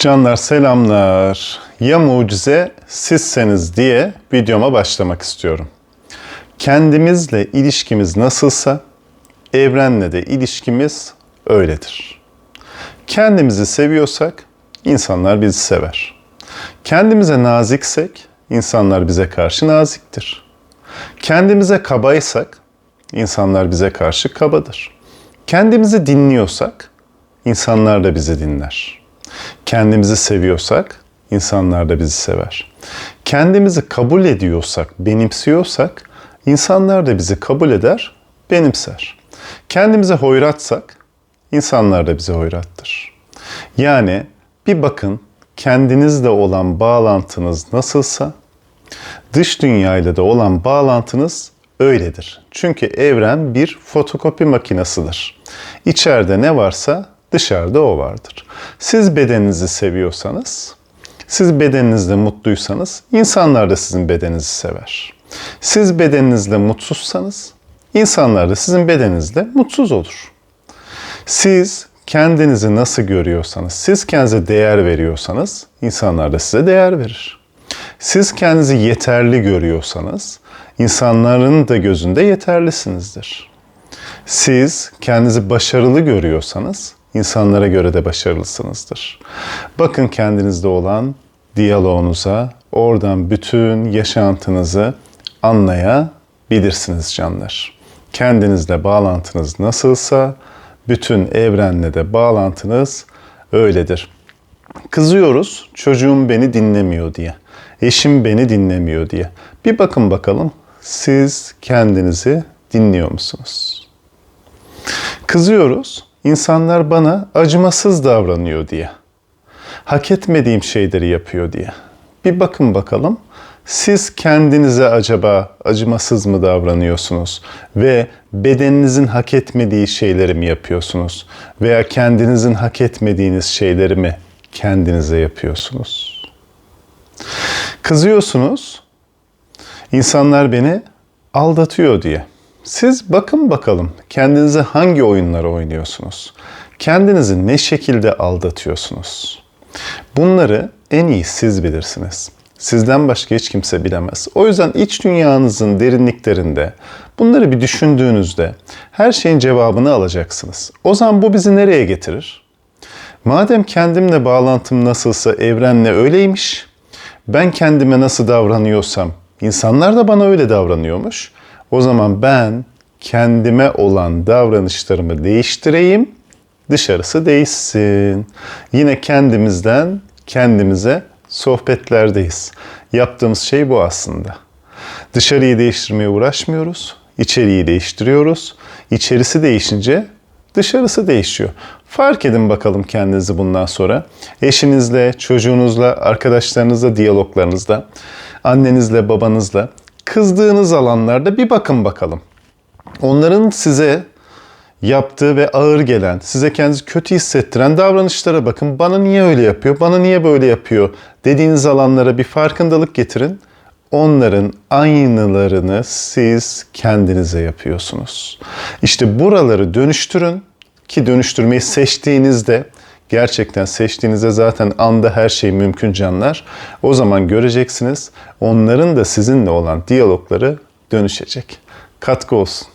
Canlar selamlar. Ya mucize sizseniz diye videoma başlamak istiyorum. Kendimizle ilişkimiz nasılsa evrenle de ilişkimiz öyledir. Kendimizi seviyorsak insanlar bizi sever. Kendimize naziksek insanlar bize karşı naziktir. Kendimize kabaysak insanlar bize karşı kabadır. Kendimizi dinliyorsak insanlar da bizi dinler. Kendimizi seviyorsak insanlar da bizi sever. Kendimizi kabul ediyorsak, benimsiyorsak insanlar da bizi kabul eder, benimser. Kendimize hoyratsak insanlar da bize hoyrattır. Yani bir bakın kendinizle olan bağlantınız nasılsa dış dünyayla da olan bağlantınız öyledir. Çünkü evren bir fotokopi makinasıdır. İçeride ne varsa dışarıda o vardır. Siz bedeninizi seviyorsanız, siz bedeninizle mutluysanız insanlar da sizin bedeninizi sever. Siz bedeninizle mutsuzsanız insanlar da sizin bedeninizle mutsuz olur. Siz kendinizi nasıl görüyorsanız, siz kendinize değer veriyorsanız insanlar da size değer verir. Siz kendinizi yeterli görüyorsanız insanların da gözünde yeterlisinizdir. Siz kendinizi başarılı görüyorsanız insanlara göre de başarılısınızdır. Bakın kendinizde olan diyaloğunuza, oradan bütün yaşantınızı anlayabilirsiniz canlar. Kendinizle bağlantınız nasılsa bütün evrenle de bağlantınız öyledir. Kızıyoruz çocuğum beni dinlemiyor diye. Eşim beni dinlemiyor diye. Bir bakın bakalım siz kendinizi dinliyor musunuz? Kızıyoruz insanlar bana acımasız davranıyor diye. Hak etmediğim şeyleri yapıyor diye. Bir bakın bakalım siz kendinize acaba acımasız mı davranıyorsunuz ve bedeninizin hak etmediği şeyleri mi yapıyorsunuz veya kendinizin hak etmediğiniz şeyleri mi kendinize yapıyorsunuz? Kızıyorsunuz. İnsanlar beni aldatıyor diye. Siz bakın bakalım kendinize hangi oyunları oynuyorsunuz? Kendinizi ne şekilde aldatıyorsunuz? Bunları en iyi siz bilirsiniz. Sizden başka hiç kimse bilemez. O yüzden iç dünyanızın derinliklerinde bunları bir düşündüğünüzde her şeyin cevabını alacaksınız. O zaman bu bizi nereye getirir? Madem kendimle bağlantım nasılsa evrenle öyleymiş, ben kendime nasıl davranıyorsam insanlar da bana öyle davranıyormuş. O zaman ben kendime olan davranışlarımı değiştireyim, dışarısı değişsin. Yine kendimizden kendimize sohbetlerdeyiz. Yaptığımız şey bu aslında. Dışarıyı değiştirmeye uğraşmıyoruz, içeriği değiştiriyoruz. İçerisi değişince dışarısı değişiyor. Fark edin bakalım kendinizi bundan sonra. Eşinizle, çocuğunuzla, arkadaşlarınızla, diyaloglarınızda, annenizle, babanızla, kızdığınız alanlarda bir bakın bakalım. Onların size yaptığı ve ağır gelen, size kendinizi kötü hissettiren davranışlara bakın. Bana niye öyle yapıyor, bana niye böyle yapıyor dediğiniz alanlara bir farkındalık getirin. Onların aynılarını siz kendinize yapıyorsunuz. İşte buraları dönüştürün ki dönüştürmeyi seçtiğinizde gerçekten seçtiğinizde zaten anda her şey mümkün canlar. O zaman göreceksiniz onların da sizinle olan diyalogları dönüşecek. Katkı olsun.